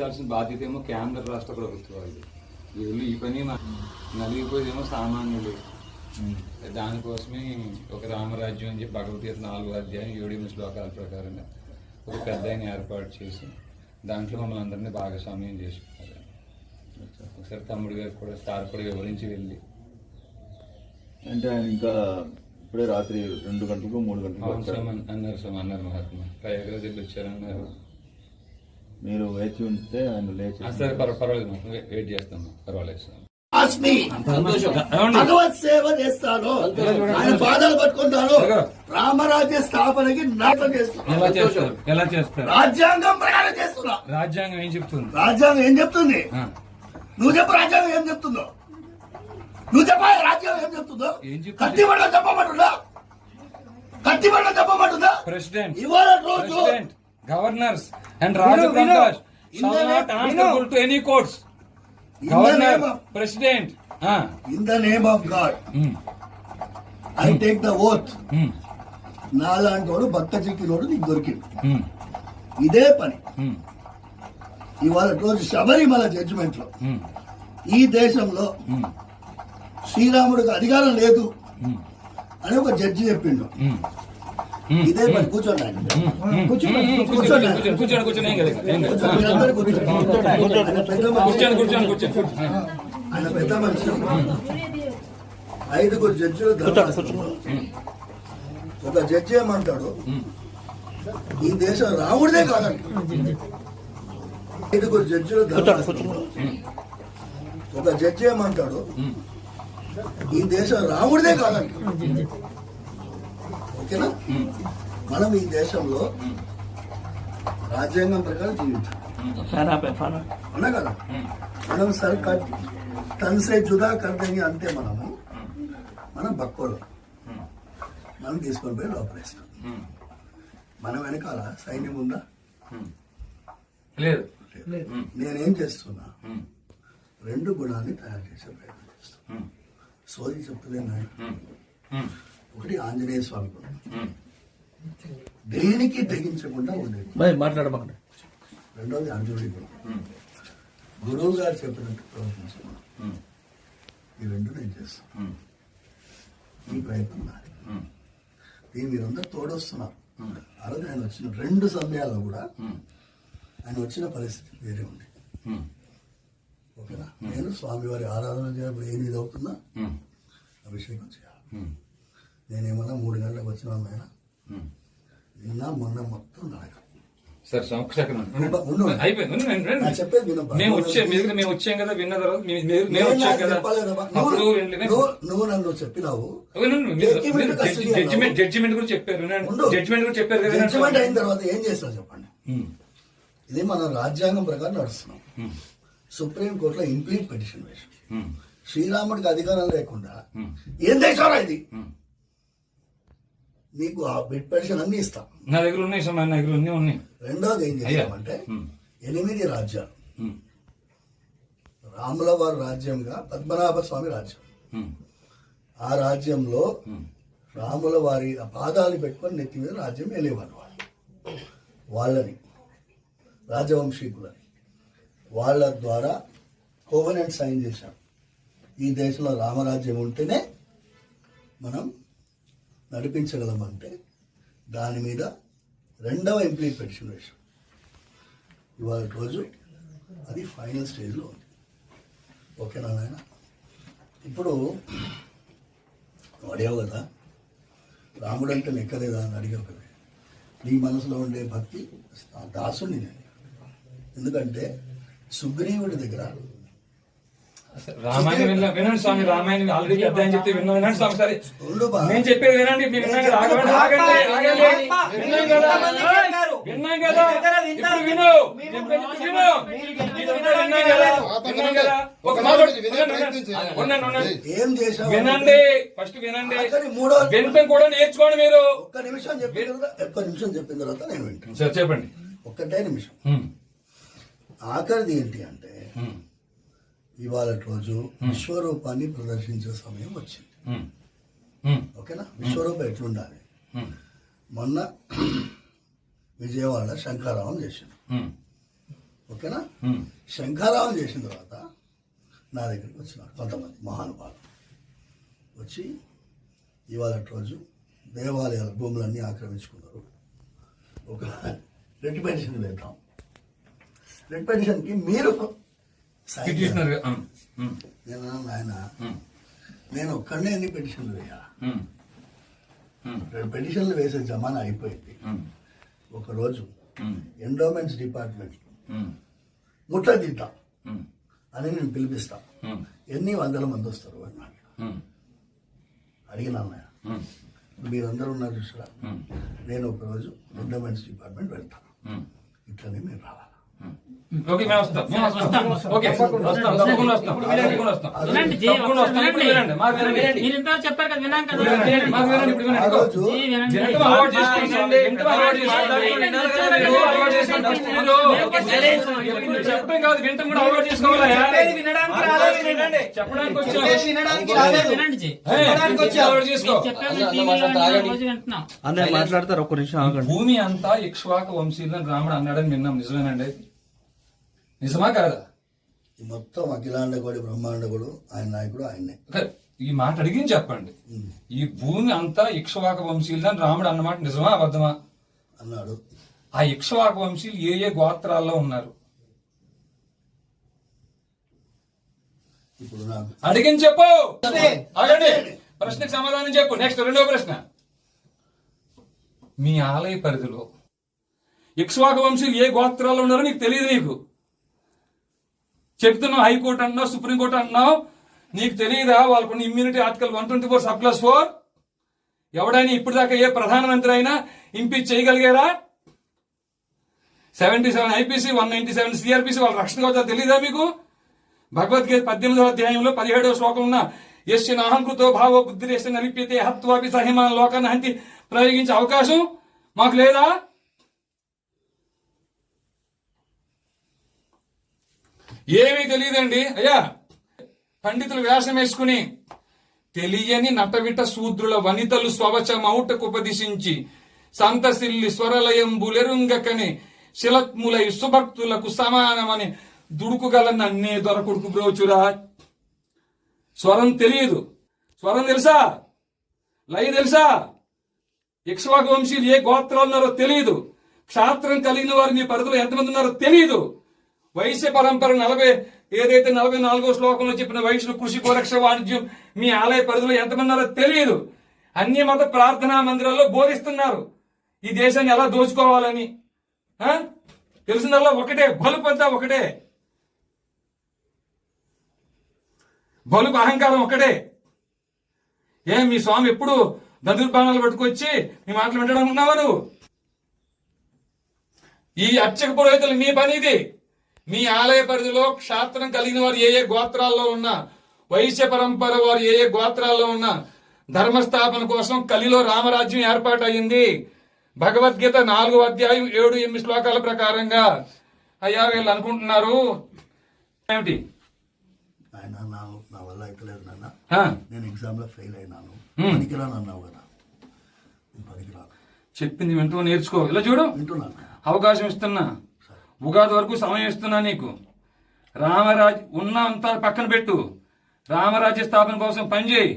తొలగించాల్సిన బాధ్యత ఏమో కేంద్ర రాష్ట్ర ప్రభుత్వాలు వీళ్ళు ఈ పని నలిగిపోయేదేమో సామాన్యులు. దానికోసమే ఒక రామరాజ్యం అని చెప్పి భగవద్గీత నాలుగు అధ్యాయం ఏడు శ్లోకాల ప్రకారంగా ఒక పెద్ద ఏర్పాటు చేసి దాంట్లో మమ్మల్ని అందరినీ భాగస్వామ్యం చేసుకున్నారు. ఒకసారి తమ్ముడు గారు కూడా సార్ కూడా వివరించి వెళ్ళి. అంటే ఆయన ఇంకా ఇప్పుడే రాత్రి రెండు గంటలకు మూడు గంటలకు అన్నారు సార్ అన్నారు మహాత్మా. ప్రయాగరాజ్ వచ్చారన్నారు. మీరు వేచి ఉంటే ఆయన లేచి సరే పర్వ- పర్వాలేదు వెయిట్ చేస్తాం పర్వాలేదు సార్. భగవత్ సేవ చేస్తాను. ఆయన బాధలు పట్టుకుంటాను. రామరాజ్య స్థాపనకి నాటం చేస్తాను ఎలా చేస్తారు? ఎలా చేస్తారు? రాజ్యాంగం ప్రకారం చేస్తున్నా. రాజ్యాంగం ఏం చెప్తుంది? రాజ్యాంగం ఏం చెప్తుంది? నువ్వు చెప్పు రాజ్యాంగం ఏం చెప్తుందో. నువ్వు చెప్పాలి రాజ్యాంగం ఏం చెప్తుందో. చెప్తుంది? కత్తిబడిలో చెప్పమంటుందా? కత్తిబడిలో చెప్పమంటుందా? ప్రెసిడెంట్. ఇవాళ రోజు ప్రెసిడెంట్ గవర్నర్స్ అండ్ రాజ ప్రకాష్ షాల్ విను. Not answerable to any courts In the name of- president in the name of God. I take the oath నాలాంటి వాడు భక్త చిక్కినోడు నీకు దొరికింది ఇదే పని. ఇవాళ రోజు శబరిమల జడ్జిమెంట్లో. ఈ దేశంలో శ్రీరాముడికి అధికారం లేదు అని ఒక జడ్జి చెప్పిండు. ఇదే పని కూర్చోండి ఆయన. కూర్చోండి కూర్చోండి కూర్చోండి. కూర్చోండి. కూర్చోండి, కూర్చోండి. పెద్ద మనిషి. కూర్చోండి కూర్చోండి కూర్చోండి. ఆయన పెద్ద మనిషి. ఐదుగురు జడ్జిలు. ఒక జడ్జి ఏమంటాడు? ఈ దేశం రాముడిదే కాదంట. ఐదుగురు జడ్జిలు. ఒక జడ్జి ఏమంటాడు? ఈ దేశం రాముడిదే కాదంట. ఓకేనా? మనం ఈ దేశంలో రాజ్యాంగం ప్రకారం జీవించాలి అవునా కదా? మనం సర్ కట్ తన్ సే జుదా కర్దంగి అంతే మనము మనం బక్కోలు. మనం తీసుకొని పోయి లోపలేస్తాం మన వెనకాల సైన్యం ఉందా? లేదు. నేనేం చేస్తున్నా? రెండు గుణాన్ని తయారు చేసే ప్రయత్నం చేస్తున్నా. సోది చెప్తలేను ఆయన ఒకటి ఆంజనేయ స్వామి దేనికి తెగించకుండా ఉండేది. మాట్లాడమండి రెండోది అర్జునుడి గుణం గురువు గారు చెప్పినట్టు ప్రవర్తించడం ఈ రెండు నేను చేస్తాను ఈ ప్రయత్నం నాది దీని మీరందరూ తోడొస్తున్నారు. ఆ రోజు ఆయన వచ్చిన రెండు సమయాల్లో కూడా ఆయన వచ్చిన పరిస్థితి వేరే ఉంది. ఓకేనా? నేను స్వామివారి ఆరాధన చేయడం ఏది ఇది అవుతుందా? అభిషేకం చేయాలి. నేనేమన్నా మూడు గంటలకు వచ్చిన ఆయన నిన్న మొన్న మొత్తం నడక సార్ చెప్పేది వినబ్బా. మేము వచ్చే మీ దగ్గర మేము వచ్చాం కదా విన్న తర్వాత మీ- మీరు మేము నేను వచ్చాం నాకు కదా. చెప్పలేదమ్మా. అప్పుడు నువ్వు- నన్ను చెప్పినావు. జడ్జిమెంట్. జడ్జిమెంట్ గురించి చెప్పారు. జడ్జిమెంట్ గురించి చెప్పారు కదా జడ్జిమెంట్ అయిన తర్వాత ఏం చేస్తావు చెప్పండి. ఇది మన రాజ్యాంగం ప్రకారం నడుస్తున్నాం. సుప్రీం కోర్టులో ఇంప్లీట్ పిటిషన్ వేసాం శ్రీరాముడికి అధికారం లేకుండా ఏం దేశం ఇది? ఉమ్. నీకు ఆ బిట్ పిటిషన్ అన్ని ఇస్తాం. నా దగ్గర ఉన్నాయి సార్ నా దగ్గర ఉన్నాయి ఉన్నాయి. రెండోది ఏం. చేసామంటే ఉమ్, ఎనిమిది రాజ్యాలు. ఉమ్, రాముల వారి రాజ్యంగా పద్మనాభ స్వామి రాజ్యం. ఆ రాజ్యంలో రాముల వారి పాదాలు పెట్టుకొని నెత్తి మీద రాజ్యం వెళ్ళేవారు వాళ్ళు. వాళ్ళని రాజవంశీకులని. వాళ్ళ ద్వారా కోవనెంట్ సైన్ చేశాం. ఈ దేశంలో రామరాజ్యం ఉంటేనే మనం నడిపించగలమంటే దాని మీద రెండవ ఇంప్లిమెంటేషన్ పెటిషన్ ఇవాళ రోజు అది ఫైనల్ స్టేజ్లో ఉంది. ఓకేనా నాయన? ఇప్పుడు అడిగావు కదా? రాముడు అంటే ఎక్కలేదా అని అడిగావు కదా? నీ మనసులో ఉండే భక్తి ఆ దాసుని నేను. ఎందుకంటే సుగ్రీవుడి దగ్గర రామాయణం విన్నా- వినండి స్వామి రామాయణం ఆల్రెడీ అధ్యాయం చెప్తే విన్నాం. వినండి స్వామి సరే. నేను చెప్పేది వినండి మీరు విన్నాం కదా? ఆగండి ఆగండి ఆగండి. విన్నాం కదా? విన్నాం కదా? ఇప్పుడు విను. విన్నాం కదా? విన్నాం కదా? ఒక మాట వినండి ఫస్ట్ వినండి. వినటం కూడా నేర్చుకోండి మీరు. ఒక్క నిమిషం చెప్పిన తర్వాత ఒక్క నిమిషం చెప్పిన తర్వాత నేను వింటాను సార్ చెప్పండి. ఒక్కటే నిమిషం. ఆఖరిది ఏంటి అంటే ఇవాళ రోజు విశ్వరూపాన్ని ప్రదర్శించే సమయం వచ్చింది. ఓకేనా? విశ్వరూపం ఎట్లుండాలి? మొన్న విజయవాడ శంఖారావం చేసిండు ఓకేనా? శంఖారావం చేసిన తర్వాత నా దగ్గరికి వచ్చినారు కొంతమంది మహానుభావులు. వచ్చి ఇవాళ రోజు దేవాలయాల భూములన్నీ ఆక్రమించుకున్నారు. ఒక రెడ్ పెటిషన్ వేద్దాం. రెడ్ పెటిషన్కి మీరు నేను ఉమ్, నేను ఒక్కడనే ఎన్ని పెటిషన్లు వేయాలా రెండు పెటిషన్లు వేసే జమానా అయిపోయింది. ఒకరోజు ఎండోమెంట్స్ డిపార్ట్మెంట్ ఉమ్, ముట్టదిద్దాం అని నేను పిలిపిస్తా. ఎన్ని వందల మంది వస్తారు అని నాకు అడిగిన మీరందరూ ఉన్నారు చూసారా? నేను ఒకరోజు ఎండోమెంట్స్ డిపార్ట్మెంట్ వెళ్తాను. ఇట్లనే మీరు రావాలి? ఓకే మేము వస్తాం. మేము వస్తాం. ఓకే వస్తాం. తప్పకుండా వస్తాం. తప్పకుండా వస్తాం. వినండి. జీ, తప్పకుండా వస్తాం. ఇప్పుడు వినండి మాకు వినండి. మీరు ఇంతవరకు చెప్పారు కదా విన్నాం కదా. ఇప్పుడు వినండి మాకు వినండి ఇప్పుడు ఆ వినండి రోజు జీ, వినండి. వినటం అలవాటు చేసుకోండి వినటం అలవాటు చేసుకోండి వినటం అలవాటు చేసుకోండి మీరు ఎప్పుడు చెప్పడం. కాదు వినటం కూడా అలవాటు చేసుకోవాలా? చెప్పడానికి వచ్చాం వినండి. జీ. ఏయ్, అలవాటు చేసుకో. చెప్పాము టీవీలో అన్ని రోజు వింటున్నాం. అన్నయ్య మాట్లాడతారు ఒక్క నిమిషం ఆగండి. భూమి అంతా ఇక్ష్వాక వంశీయులను రాముడు అన్నాడని విన్నాం నిజమేనండి. నిజమా కాదా? ఈ మొత్తం అఖిలాండగోడి బ్రహ్మాండగోడు ఆయన నాయకుడు ఆయన్నే. ఓకే, ఈ మాట అడిగి చెప్పండి. ఈ భూమి అంతా ఇక్ష్వాక వంశీయులని రాముడు అన్నమాట. నిజమా అబద్ధమా? అన్నాడు. ఆ ఇక్ష్వాక వంశీయులు ఏ ఏ గోత్రాల్లో ఉన్నారు? ఇప్పుడు నాకు అడిగిన చెప్పు. అడగండి ప్రశ్నకు సమాధానం చెప్పు. నెక్స్ట్ రెండో ప్రశ్న. మీ ఆలయ పరిధిలో ఇక్ష్వాక వంశీయులు ఏ గోత్రాల్లో ఉన్నారో నీకు తెలియదు నీకు. చెప్తున్నావు హైకోర్టు అంటున్నావు సుప్రీంకోర్టు అంటున్నావు. నీకు తెలియదా వాళ్ళకున్న immunity article one twenty four sub plus four ఎవడైనా ఇప్పటిదాకా ఏ ప్రధానమంత్రి అయినా impeach చేయగలిగారా? Seventy seven IPC one ninety seven CRPC వాళ్ళ రక్షణ కోసం తెలియదా మీకు? భగవద్గీత పద్దెనిమిదవ అధ్యాయంలో పదిహేడవ శ్లోకం ఉన్న ఎస్య నాహంకృతో భావో బుద్ధిరేస్తే నలిపితే హత్వాపి సహిమాన లోకాన్ని హంతి ప్రయోగించే అవకాశం మాకు లేదా? ఏమీ తెలియదండి. అయ్యా పండితులు వేషం వేసుకుని తెలియని నటవిట శూద్రుల వనితలు స్వవచమౌటకు ఉపదిశించి సంతసిల్లి స్వరలయంబులెరుంగకని శిలత్ములై సుభక్తులకు సమానమని దుడుకుగల నన్నే దొరకుడుకు బ్రోచురా. స్వరం తెలియదు. స్వరం తెలుసా? లయ తెలుసా? ఇక్ష్వాకు వంశీలు ఏ గోత్రాలు ఉన్నారో తెలియదు. క్షాత్రం కలిగిన వారు మీ పరిధిలో ఎంతమంది ఉన్నారో తెలియదు. వైశ్య పరంపర నలభై ఏదైతే నలభై నాలుగో శ్లోకంలో చెప్పిన వైశ్యులు కృషి గోరక్ష వాణిజ్యం మీ ఆలయ పరిధిలో ఎంతమంది ఉన్నారో తెలియదు. అన్ని మత ప్రార్థనా మందిరాల్లో బోధిస్తున్నారు. ఈ దేశాన్ని ఎలా దోచుకోవాలని? ఆ? తెలిసిందల్లా ఒకటే బలుపు అంతా ఒకటే. బలుపు అహంకారం ఒకటే. ఏ మీ స్వామి ఎప్పుడు దందుర్బాణాలు పట్టుకొచ్చి మీ మాటలు వింటాడు ఉన్నావా నువ్వు ఈ అర్చక పురోహితులు మీ పని ఇది మీ ఆలయ పరిధిలో క్షాత్రం కలిగిన వారు ఏ ఏ గోత్రాల్లో ఉన్నా వైశ్య పరంపర వారు ఏ ఏ గోత్రాల్లో ఉన్నా ధర్మస్థాపన కోసం కలిలో రామరాజ్యం ఏర్పాటు అయింది భగవద్గీత నాలుగో అధ్యాయం ఏడు ఎనిమిది శ్లోకాల ప్రకారంగా. అయ్యా వీళ్ళు అనుకుంటున్నారు. ఏమిటి? ఆయన నా వల్ల అయితలేదు నాన్న. ఆ, నేను ఎగ్జామ్లో ఫెయిల్ అయినాను. పనికిరాను అన్నావు కదా. నేను పనికిరాను. చెప్పింది వింటూ నేర్చుకో. ఇలా చూడు. వింటున్నాను. అవకాశం ఇస్తున్నా. ఉగాది వరకు సమయం ఇస్తున్నా నీకు. రామరాజ్ ఉన్న అంతా పక్కన పెట్టు. రామరాజ్య స్థాపన కోసం పనిచేయి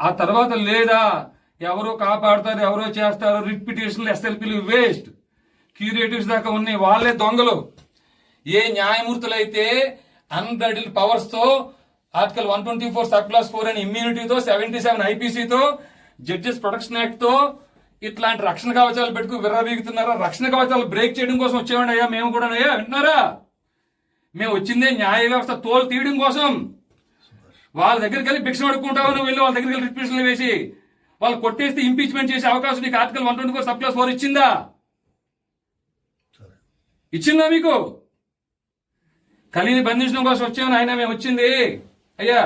ఆ తర్వాత లేదా ఎవరో కాపాడుతారు ఎవరో చేస్తారు రిపిటేషన్లు ఎస్ఎల్పీలు వేస్ట్. క్యూరేటివ్స్ దాకా ఉన్నాయి వాళ్ళే దొంగలు. ఏ న్యాయమూర్తులైతే unbridled పవర్స్తో article one twenty four sub clause four అని ఇమ్యూనిటీతో సెవెంటీ సెవెన్ ఐపీసీతో జడ్జెస్ ప్రొటెక్షన్ యాక్ట్తో ఇట్లాంటి రక్షణ కవచాలు పెట్టుకు విర్రవీగుతున్నారా రక్షణ కవచాలు బ్రేక్ చేయడం కోసం వచ్చేవాడి అయ్యా. మేము కూడా అయ్యా. వింటున్నారా మేము వచ్చిందే న్యాయ వ్యవస్థ తోలు తీయడం కోసం. వాళ్ళ దగ్గరికి వెళ్ళి భిక్ష అడుక్కుంటావు? నువ్వు వెళ్ళి వాళ్ళ దగ్గరికి వెళ్ళి రిపిటిషన్లు వేసి. వాళ్ళు కొట్టేస్తే ఇంపీచ్మెంట్ చేసే అవకాశం నీకు article one twenty four sub clause four ఇచ్చిందా ఇచ్చిందా మీకు? కలిని బంధించడం కోసం వచ్చామని ఆయన మేము వచ్చింది. అయ్యా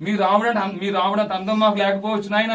మీ రాముడు అంటే మీ రాముడు అంత అందం మాకు లేకపోవచ్చు నాయన.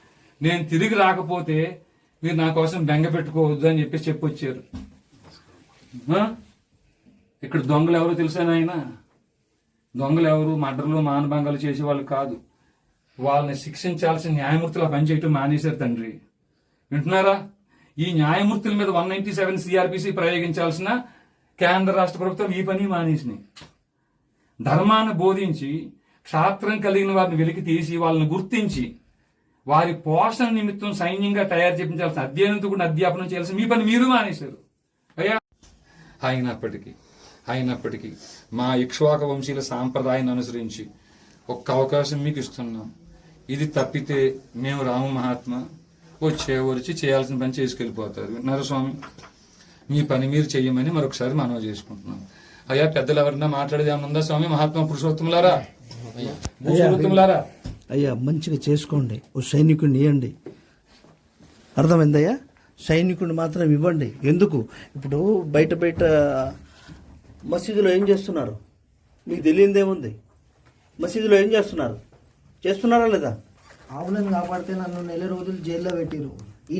నేను తిరిగి రాకపోతే మీరు నా కోసం బెంగ పెట్టుకోవద్దు అని చెప్పేసి చెప్పి వచ్చారు ఇక్కడ దొంగలు ఎవరు తెలుసా నాయన? దొంగలు ఎవరు మర్డర్లు మానభంగాలు చేసే వాళ్ళు కాదు. వాళ్ళని శిక్షించాల్సిన న్యాయమూర్తులు పనిచేయటం పని మానేశారు తండ్రి. వింటున్నారా? ఈ న్యాయమూర్తుల మీద వన్ నైన్టీ సెవెన్ సిఆర్పిసి ప్రయోగించాల్సిన కేంద్ర రాష్ట్ర ప్రభుత్వం ఈ పని మానేసినాయి. ధర్మాన్ని బోధించి క్షాత్రం కలిగిన వారిని వెలికి తీసి వాళ్ళని గుర్తించి వారి పోషణ నిమిత్తం సైన్యంగా తయారు చేయించాల్సిన అధ్యయనంతో కూడా అధ్యాపనం చేయాల్సిన మీ పని మీరు మానేశారు. అయ్యా. అయినప్పటికీ అయినప్పటికీ మా ఇక్ష్వాక వంశీల సాంప్రదాయాన్ని అనుసరించి ఒక్క అవకాశం మీకు ఇస్తున్నాం. ఇది తప్పితే మేము రాము మహాత్మ వచ్చే వచ్చి చేయాల్సిన పని చేసుకెళ్ళిపోతారు. విన్నారు స్వామి? మీ పని మీరు చెయ్యమని మరొకసారి మనవి చేసుకుంటున్నాం. అయ్యా పెద్దలు ఎవరన్నా మాట్లాడేది ఏమన్నా ఉందా స్వామి? మహాత్మా పురుషోత్తములారా? పురుషోత్తములారా అయ్యా మంచిగా చేసుకోండి. ఓ సైనికుడిని ఇవ్వండి అర్థమైందయ్యా? సైనికుడిని మాత్రం ఇవ్వండి. ఎందుకు? ఇప్పుడు బయట బయట మసీదులో ఏం చేస్తున్నారు? మీకు తెలియదేముంది మసీదులో ఏం చేస్తున్నారు? చేస్తున్నారా లేదా? ఆవులను కాపాడితే నన్ను నెల రోజులు జైల్లో పెట్టిరు ఈ